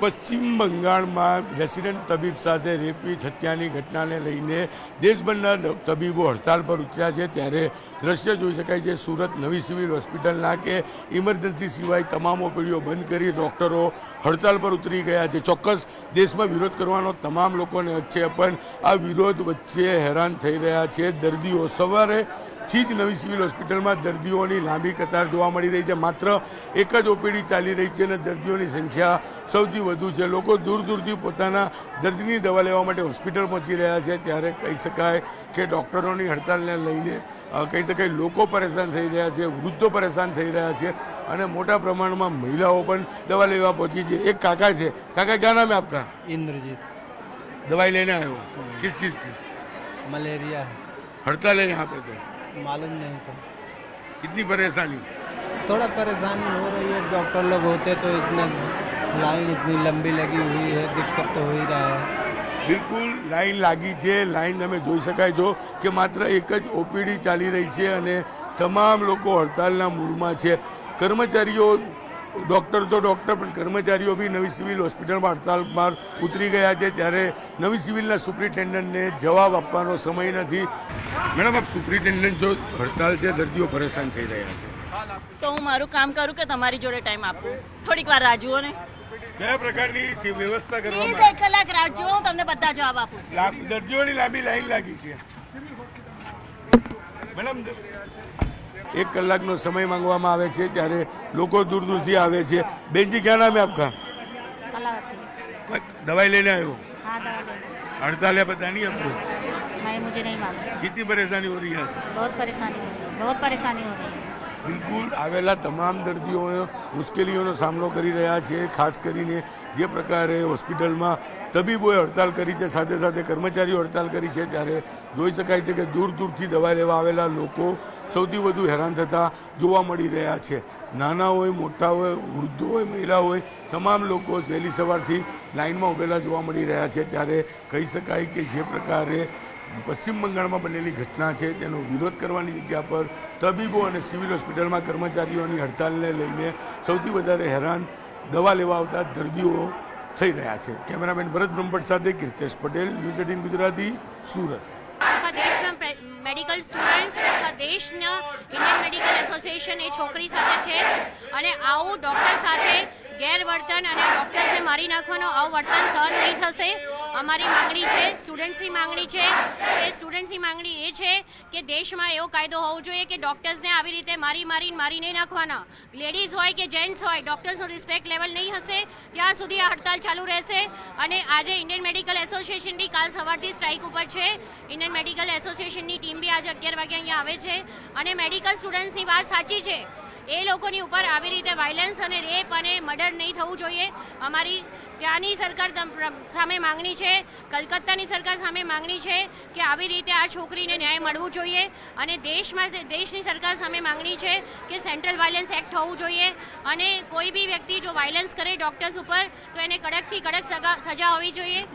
પશ્ચિમ બંગાળમાં રેસિડેન્ટ તબીબ સાથે રેપી હત્યાની ઘટનાને લઈને દેશભરના તબીબો હડતાલ પર ઉતર્યા છે. ત્યારે દ્રશ્ય જોઈ શકાય છે, સુરત નવી સિવિલ હોસ્પિટલના કે ઇમરજન્સી સિવાય તમામ ઓપીડીઓ બંધ કરી ડૉક્ટરો હડતાલ પર ઉતરી ગયા છે. ચોક્કસ દેશમાં વિરોધ કરવાનો તમામ લોકોને હક છે, પણ આ વિરોધ વચ્ચે હેરાન થઈ રહ્યા છે દર્દીઓ. સવારે થી જ નવી સિવિલ હોસ્પિટલમાં દર્દીઓની લાંબી કતાર જોવા મળી રહી છે. માત્ર એક જ ઓપીડી ચાલી રહી છે અને દર્દીઓની સંખ્યા સૌથી વધુ છે. લોકો દૂર દૂરથી પોતાના દર્દીની દવા લેવા માટે હોસ્પિટલ પહોંચી રહ્યા છે. ત્યારે કહી શકાય કે ડૉક્ટરોની હડતાલને લઈને કહી શકાય લોકો પરેશાન થઈ રહ્યા છે વૃદ્ધો પરેશાન થઈ રહ્યા છે અને મોટા પ્રમાણમાં મહિલાઓ પણ દવા લેવા પહોંચી છે. એક કાકા છે. કાકા ક્યાં નામ આપકા? ઇન્દ્રજીત. દવાઈ લઈને આવ્યો. કિસ ચીજ કી? મલેરિયા. હડતાલ હે આપે પે તો. मालूम नहीं था कितनी परेशानी थोड़ा परेशानी हो रही है डॉक्टर लोग होते तो इतना लाइन इतनी लंबी लगी हुई है दिक्कत तो हो ही रहा है બિલકુલ લાઈન લાગી છે લાઈન તમે જોઈ શકાય છો કે માત્ર એક જ ઓપીડી ચાલી રહી છે અને તમામ લોકો હડતાલના મૂળમાં છે કર્મચારીઓ ડૉક્ટર તો ડૉક્ટર પણ કર્મચારીઓ બી નવી સિવિલ હોસ્પિટલમાં હડતાલમાં ઉતરી ગયા છે. ત્યારે નવી સિવિલના સુપ્રિન્ટેન્ડન્ટને જવાબ આપવાનો સમય નથી. મેડમ આપ સુપ્રિન્ટેન્ડન્ટ જો હડતાલ છે દર્દીઓ પરેશાન થઈ રહ્યા છે. તો હું મારું કામ કરું કે તમારી જોડે ટાઈમ આપું? થોડીક વાર રાહ જુઓ ને કયા પ્રકારની વ્યવસ્થા કરવા કરવામાં એક કલાક રાહ જુઓ હું તમને બધા જવાબ આપું. દર્દીઓની લાંબી લાઈન લાગી છે. મેડમ એક કલાકનો સમય માંગવામાં આવે છે ત્યારે લોકો દૂર દૂરથી આવે છે બેનજી ક્યાં નામ है आपका कलावती दवाई लेने आए हो हाँ दवा लेना हड़ताल है पता नहीं आपको नहीं मुझे नहीं मालूम कितनी परेशानी हो रही है बहुत परेशानी हो रही है बहुत परेशानी हो रही है બિલકુલ આવેલા તમામ દર્દીઓ મુશ્કેલીઓનો સામનો કરી રહ્યા છે, ખાસ કરીને જે પ્રકારે હોસ્પિટલમાં તબીબોએ હડતાલ કરી છે, સાથે સાથે કર્મચારીઓ હડતાલ કરી છે, ત્યારે જોઈ શકાય છે કે દૂર દૂરથી દવા લેવા આવેલા લોકો સૌથી વધુ હેરાન થતા જોવા મળી રહ્યા છે. નાના હોય મોટા હોય વૃદ્ધો હોય મહિલા હોય તમામ લોકો વહેલી સવારથી લાઇનમાં ઉભેલા જોવા મળી રહ્યા છે, ત્યારે કહી શકાય કે જે પ્રકારે પશ્ચિમ બંગાળમાં બનેલી ઘટના છે, તેનો વિરોધ કરવાની જગ્યા પર તબીબો અને સિવિલ હોસ્પિટલમાં કર્મચારીઓની હડતાલને લઈને સૌથી વધારે હેરાન દવા લેવા આવતા દર્દીઓ થઈ રહ્યા છે. કેમેરામેન ભરત બ્રહ્મભટ્ટ સાથે Kirtesh Patel, news eighteen Gujarati, Surat. Medical students, આખા દેશના ઇન્ડિયન મેડિકલ એસોસિએશન એ છોકરી સાથે છે અને આવું ડૉક્ટર સાથે ગેરવર્તન અને ડૉક્ટર્સને મારી નાખવાનો આવું વર્તન સહન નહીં થશે. અમારી માંગણી છે સ્ટુડન્ટ્સની માંગણી છે. એ સ્ટુડન્ટ્સની માંગણી એ છે કે દેશમાં એવો કાયદો હોવો જોઈએ કે ડૉક્ટર્સને આવી રીતે મારી મારીને મારી નહીં નાખવાના. લેડીઝ હોય કે જેન્ટ્સ હોય ડૉક્ટર્સનું રિસ્પેક્ટ લેવલ નહીં હશે. ત્યાં સુધી આ હડતાલ ચાલુ રહેશે. અને આજે ઇન્ડિયન મેડિકલ એસોસિએશન બી કાલ સવારથી સ્ટ્રાઇક ઉપર છે. ઇન્ડિયન મેડિકલ એસોસિએશનની ટીમ બી આજે અગિયાર વાગે અહીંયા આવે છે. અને મેડિકલ સ્ટુડન્ટ્સની વાત સાચી છે. એ લોકોની ઉપર આવી રીતે વાયલન્સ અને રેપ અને મર્ડર નહીં થવું જોઈએ. અમારી ત્યાંની સરકાર સામે માંગણી છે, કલકત્તાની સરકાર સામે માંગણી છે કે આવી રીતે આ છોકરીને ન્યાય મળવું જોઈએ અને દેશમાં દેશની સરકાર સામે માંગણી છે કે સેન્ટ્રલ વાયલન્સ એક્ટ હોવું જોઈએ અને કોઈ બી વ્યક્તિ જો વાયલન્સ કરે ડૉક્ટર્સ ઉપર તો એને કડકથી કડક સજા હોવી જોઈએ.